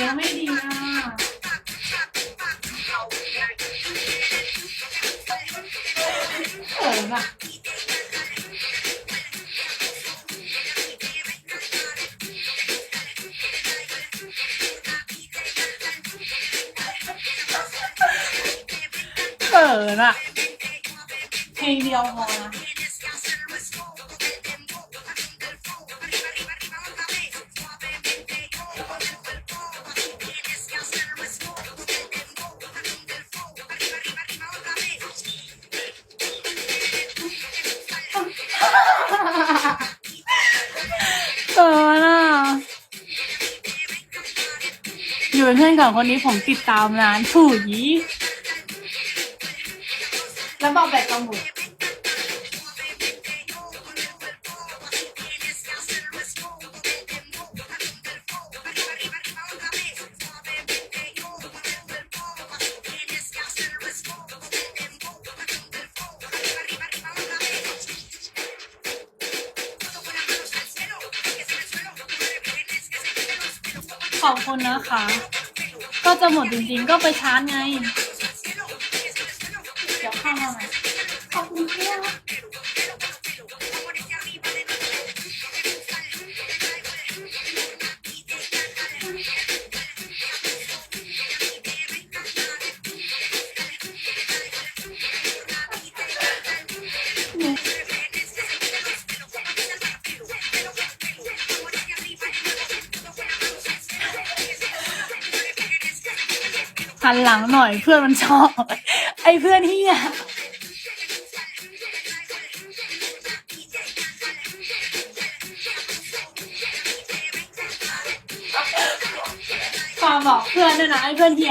ยังไม่ดีอะเขินอะเขินอะเพลงเดียวพอนะ เออน่ะ อยู่เป็นเพื่อนกับคนนี้ผมติดตามนานถูยีแล้วบอกแบบจมู กของคนนะคะ ก็จะหมดจริงๆ ก็ไปชาร์จไง เดี๋ยวเข้ามาใหม่ขอบคุณเพื่อน หันหลังหน่อยเพื่อนมันชอบ ไอ้เพื่อนที่อะฝากบอกเพื่อนด้วยนะไอ้เพื่อนที่